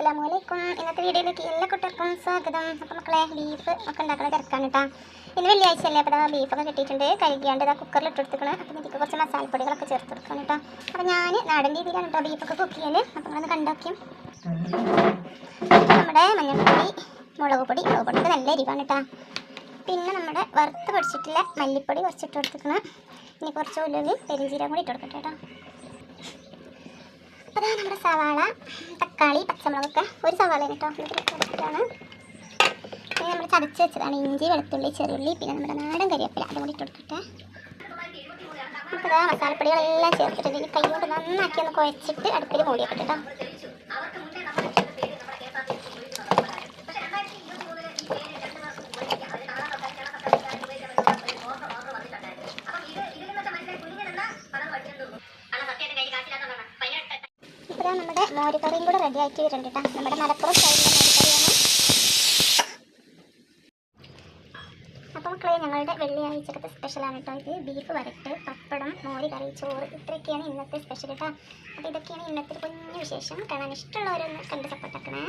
അസ്സലാമു അലൈക്കും ഇന്നത്തെ വീഡിയോയിലേക്ക് എല്ലാ കുട്ടികൾക്കും സ്വാഗതം. അപ്പോൾ മക്കളെ ബീഫ് ഒക്കെ ഉണ്ടാക്കുന്ന തിരക്കാണ് കേട്ടോ ഇന്ന് വെള്ളിയാഴ്ച അല്ലേ അപ്പോൾ ബീഫൊക്കെ കിട്ടിയിട്ടുണ്ട്. കഴുകിയാണ്ട് ഇതാ കുക്കറിൽ ഇട്ട് കൊടുത്തിക്കണം അപ്പോൾ ഇതിലേക്ക് കുറച്ച് മസാലപ്പൊടികളൊക്കെ ചേർത്ത് കൊടുക്കണം കേട്ടോ അപ്പോൾ ഞാൻ നാടൻ രീതിയിലാണ് കേട്ടോ ബീഫൊക്കെ കുക്ക് ചെയ്യൽ അപ്പോൾ നിങ്ങളൊന്ന് കണ്ടോക്കും നമ്മുടെ മഞ്ഞൾപ്പൊടി മുളക് പൊടി മുളക് പൊടി നല്ല എരിവാണ് കേട്ടോ പിന്നെ നമ്മുടെ വറുത്ത് പൊടിച്ചിട്ടുള്ള മല്ലിപ്പൊടി കുറച്ചിട്ട് കൊടുത്തിക്കണം. ഇനി കുറച്ച് ഉലുവി പെരിഞ്ചീരം കൂടി ഇട്ട് കൊടുക്കട്ടെ കേട്ടോ അപ്പോൾ അതാണ് നമ്മുടെ സവാള തക്കാളി പച്ചമുളകൊക്കെ ഒരു സവാള കേട്ടോ. ഇട്ടിട്ടാണ് പിന്നെ നമ്മൾ ചതച്ച് വെച്ചതാണ് ഇഞ്ചി വെളുത്തുള്ളി ചെറുള്ളി പിന്നെ നമ്മുടെ നാടൻ കരിവേപ്പില അതും കൂടി ഇട്ടുകൊടുക്കട്ടെ ഇതാ മസാലപ്പൊടികളെല്ലാം ചേർത്തിട്ട് കൈ കൊണ്ട് നന്നാക്കി ഒന്ന് കുഴച്ചിട്ട് അടുപ്പിൽ മൂടി കേട്ടോ. ഇപ്പോൾ നമ്മുടെ മോരിക്കറിയും കൂടെ റെഡി ആയിട്ട് വരുന്നുണ്ട് നമ്മുടെ മലപ്പുറം സ്റ്റൈലിലെ മോര് കറിയാണ് അപ്പോൾ മക്കളെ ഞങ്ങളുടെ വെള്ളിയാഴ്ചക്കത്തെ സ്പെഷ്യലാണ് കേട്ടോ ഇത്. ബീഫ് വരട്ട് പപ്പടം മോരി കറി ചോറ്. ഇത്രയൊക്കെയാണ് ഇന്നത്തെ സ്പെഷ്യൽ കേട്ടോ അപ്പോൾ ഇതൊക്കെയാണ് ഇന്നത്തെ കുഞ്ഞു വിശേഷം. കാണാൻ ഇഷ്ടമുള്ളവരൊന്ന് കണ്ട് സപ്പോർട്ടാക്കണേ